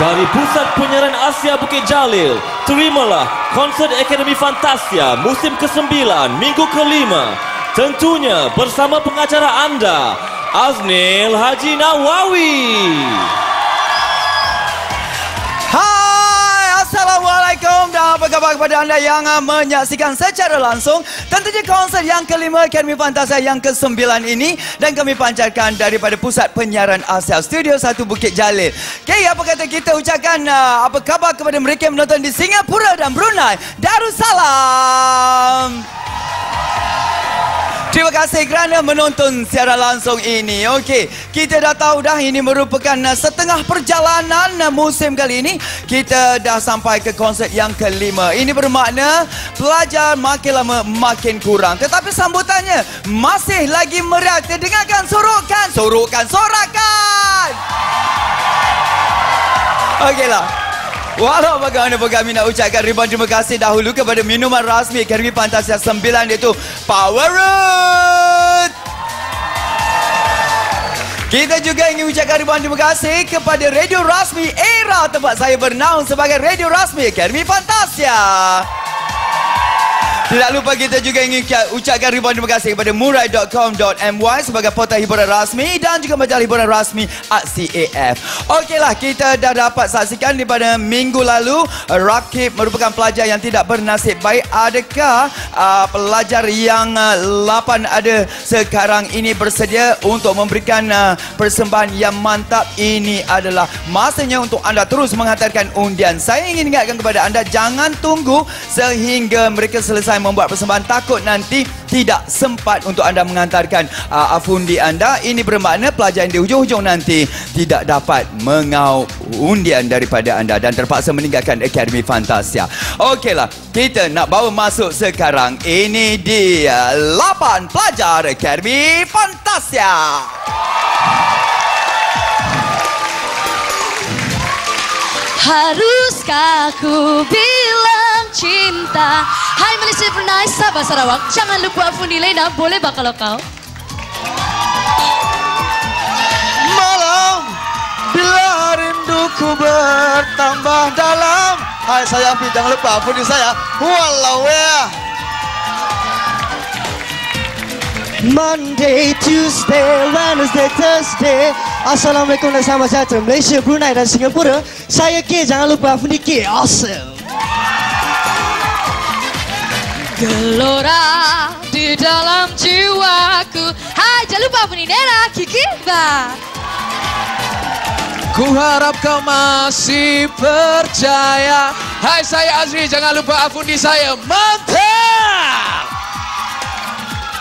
Dari Pusat Penyiaran Asia Bukit Jalil, terimalah konsert Akademi Fantasia musim ke-9, minggu ke-5. Tentunya bersama pengacara anda, Aznil Haji Nawawi. Hai, Assalamualaikum kepada anda yang uh, menyaksikan secara langsung tentunya konsert yang kelima Akademi Fantasia yang ke-9 ini dan kami pancarkan daripada Pusat Penyiaran Asia Studio 1 Bukit Jalil. Okay, apa kata kita ucapkan uh, apa khabar kepada mereka yang menonton di Singapura dan Brunei. Darussalam. Kasih kerana menonton secara langsung ini. Okey, kita dah tahu dah ini merupakan uh, setengah perjalanan uh, musim kali ini. Kita dah sampai ke konsert yang kelima. Ini bermakna pelajar makin lama makin kurang. Tetapi sambutannya masih lagi meriah. Dengarkan sorakan, sorakan, sorakan. Okeylah. Walau bagaimana pun kami nak ucapkan ribuan terima kasih dahulu kepada minuman rasmi Akademi Fantasia 9 iaitu Powerroot. Kita juga ingin ucapkan ribuan terima kasih kepada radio rasmi Era tempat saya bernaung sebagai radio rasmi Akademi Fantasia. Tidak lupa kita juga ingin ucapkan ribuan terima kasih kepada murai.com.my sebagai portal hiburan rasmi dan juga majalah hiburan rasmi ACAF. Okeylah, kita dah dapat saksikan daripada minggu lalu Rakib merupakan pelajar yang tidak bernasib baik. Adakah uh, pelajar yang uh, 8 ada sekarang ini bersedia untuk memberikan uh, persembahan yang mantap? Ini adalah masanya untuk anda terus menghantarkan undian. Saya ingin ingatkan kepada anda jangan tunggu sehingga mereka selesai membuat persembahan takut nanti tidak sempat untuk anda mengantarkan uh, afundi anda. Ini bermakna pelajar yang di hujung-hujung nanti tidak dapat mengau undian daripada anda dan terpaksa meninggalkan Akademi Fantasia. Okeylah kita nak bawa masuk sekarang. Ini dia 8 pelajar Akademi Fantasia. Haruskah ku bilang cinta Hai Malaysia Brunei, Sabah Sarawak. Jangan lupa Fundi Lena, boleh bah kalau kau Malam Bila rinduku bertambah dalam. Hai saya Afi, jangan lupa Fundi saya. Walau ya. Monday, Tuesday, Wednesday, Thursday. Assalamualaikum dan selamat sejahtera. Malaysia, Brunei dan Singapura. Saya K, jangan lupa Fundi K, awesome Gelora di dalam jiwaku. Hai, jangan lupa Fundi Nera, Kiki. Ba Ku harap kau masih percaya. Hai saya Azri. Jangan lupa afundi saya. Mantap!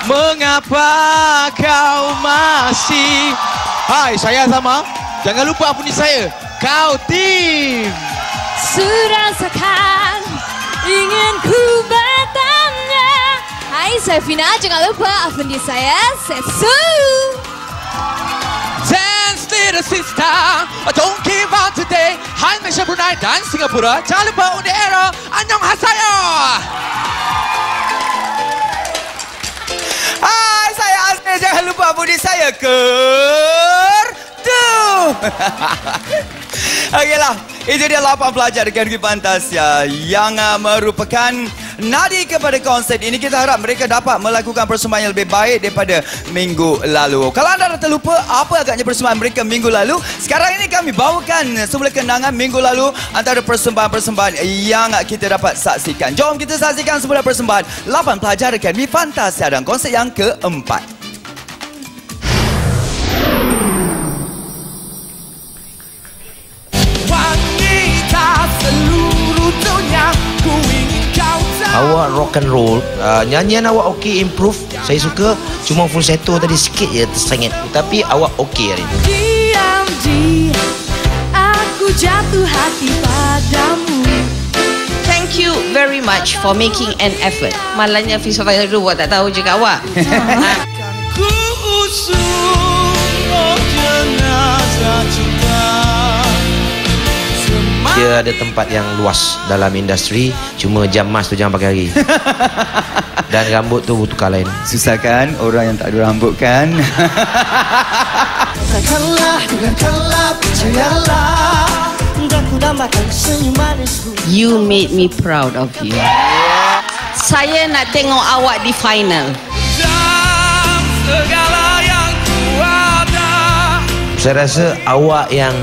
Mengapa kau masih? Hai saya sama Jangan lupa afundi saya. Kau tim. Surasakan ingin ku bertanya Hai, saya Fina, jangan lupa Fundi saya Setsu. Dance little sister. Don't give up today. Hai Malaysia Brunei dan Singapura. Jangan lupa undi era Annyeong hasayo Hai, saya Azmi. Jangan lupa budi saya Kertu. Okeylah, itu dia 8 pelajar di Akademi Fantasia yang uh, merupakan nadi kepada konsert ini. Kita harap mereka dapat melakukan persembahan yang lebih baik daripada minggu lalu. Kalau anda dah terlupa apa agaknya persembahan mereka minggu lalu, sekarang ini kami bawakan semula kenangan minggu lalu antara persembahan-persembahan yang kita dapat saksikan. Jom kita saksikan semula persembahan 8 pelajar Akademi Fantasia dan konsert yang keempat. Rock and roll. Uh, Nyanyian awak okey improve? Saya suka. Cuma falsetto tadi sikit je tersengit. Tapi awak okey hari ni. Diam-diam Aku jatuh hati padamu. Thank you very much for making an effort. Malangnya Fisa Fairu buat tak tahu juga awak. Ku usung Dia ada tempat yang luas Dalam industri Cuma jam mas tu jangan pakai hari Dan rambut tu tukar lain Susah kan orang yang tak ada rambut kan? Katakanlah, dengarkanlah, percayalah ku You made me proud of you. Saya nak tengok awak di final. Saya rasa awak yang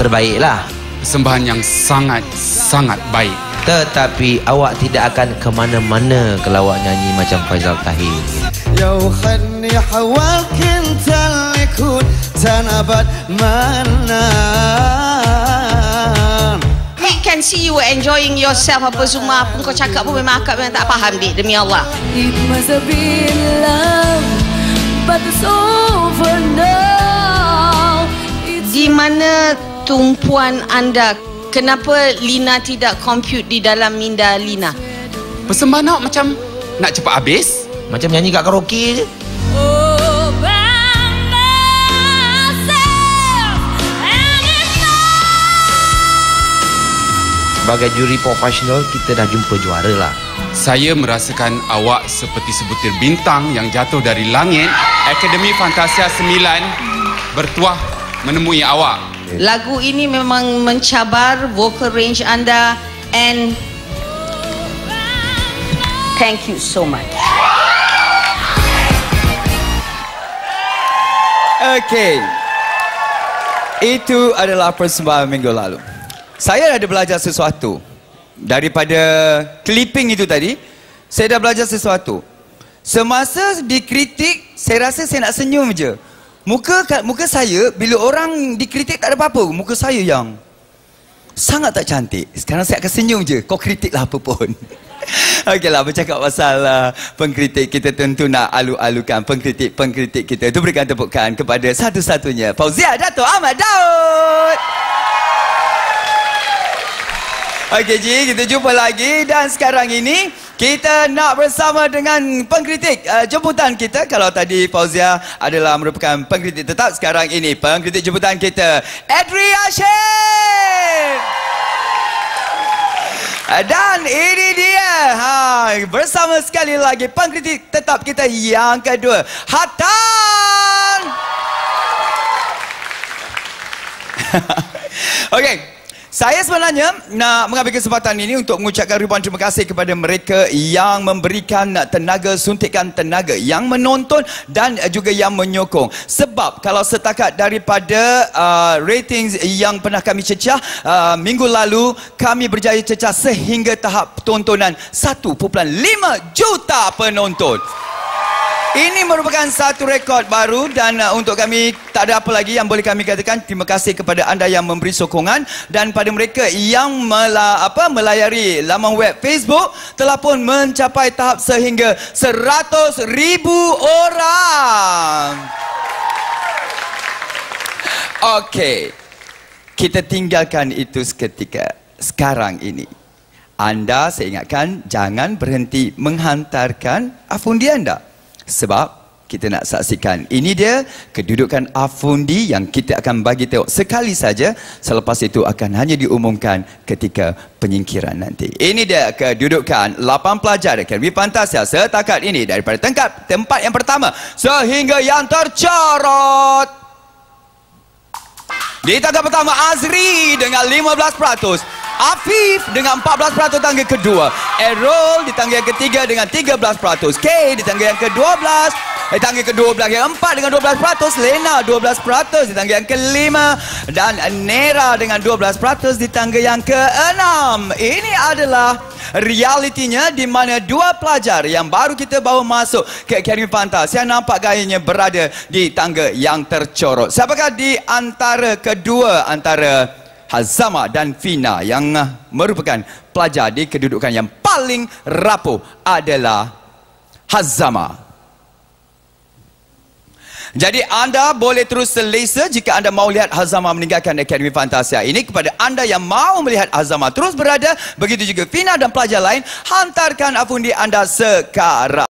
terbaik lah Persembahan yang sangat-sangat baik. Tetapi awak tidak akan ke mana-mana kalau awak nyanyi macam Faizal Tahir. لو خدني حولك انت اللي كنت تنبت منان We can see you enjoying yourself apa semua apa kau cakap pun memang akak memang tak faham dik demi Allah. It must have been love, but it's over now. It's Di mana tumpuan anda? Kenapa Lina tidak compute di dalam minda Lina? Persembahan awak macam nak cepat habis. Macam nyanyi kat karaoke je. Sebagai juri profesional, kita dah jumpa juara lah. Saya merasakan awak seperti sebutir bintang yang jatuh dari langit. Akademi Fantasia 9 bertuah menemui awak. Lagu ini memang mencabar vocal range anda and thank you so much. Okey. Itu adalah persembahan minggu lalu. Saya ada belajar sesuatu. Daripada clipping itu tadi, saya dah belajar sesuatu. Semasa dikritik, saya rasa saya nak senyum je. Muka muka saya bila orang dikritik tak ada apa-apa. Muka saya yang sangat tak cantik. Sekarang saya akan senyum je. Kau kritiklah apa pun. Okeylah bercakap pasal uh, pengkritik kita tentu nak alu-alukan pengkritik-pengkritik kita. Itu berikan tepukan kepada satu-satunya Fauzia Dato' Ahmad Daud. Okey Ji, kita jumpa lagi dan sekarang ini kita nak bersama dengan pengkritik uh, jemputan kita. Kalau tadi Fauzia adalah merupakan pengkritik tetap, sekarang ini pengkritik jemputan kita Adri Hashim. Dan ini dia ha, Bersama sekali lagi Pengkritik tetap kita yang kedua Hatan Okey saya sebenarnya nak mengambil kesempatan ini untuk mengucapkan ribuan terima kasih kepada mereka yang memberikan tenaga, suntikan tenaga, yang menonton dan juga yang menyokong. Sebab kalau setakat daripada uh, ratings yang pernah kami cecah, uh, minggu lalu kami berjaya cecah sehingga tahap tontonan 1.5 juta penonton. Ini merupakan satu rekod baru dan uh, untuk kami tak ada apa lagi yang boleh kami katakan terima kasih kepada anda yang memberi sokongan dan pada mereka yang mela, apa melayari laman web Facebook telah pun mencapai tahap sehingga 100 ribu orang. Okey. Kita tinggalkan itu seketika sekarang ini. Anda saya ingatkan jangan berhenti menghantarkan afundi anda. Sebab kita nak saksikan ini dia kedudukan afundi yang kita akan bagi tengok sekali saja selepas itu akan hanya diumumkan ketika penyingkiran nanti. Ini dia kedudukan 8 pelajar Akademi Fantasia setakat ini daripada tempat tempat yang pertama sehingga yang tercorot. Di tangga pertama Azri dengan 15%. Afif dengan 14% tangga kedua. Errol di tangga yang ketiga dengan 13%. K di tangga yang ke-12. Di tangga ke-12 yang keempat dengan 12%. Lena 12% di tangga yang kelima. Dan Nera dengan 12% di tangga yang keenam. Ini adalah realitinya di mana dua pelajar yang baru kita bawa masuk ke Academy Fantas yang nampak gayanya berada di tangga yang tercorot. Siapakah di antara kedua antara Hazama dan Fina yang merupakan pelajar di kedudukan yang paling rapuh adalah Hazama. Jadi anda boleh terus selesa jika anda mahu lihat Hazama meninggalkan Akademi Fantasia ini kepada anda yang mahu melihat Hazama terus berada begitu juga Fina dan pelajar lain hantarkan afundi anda sekarang.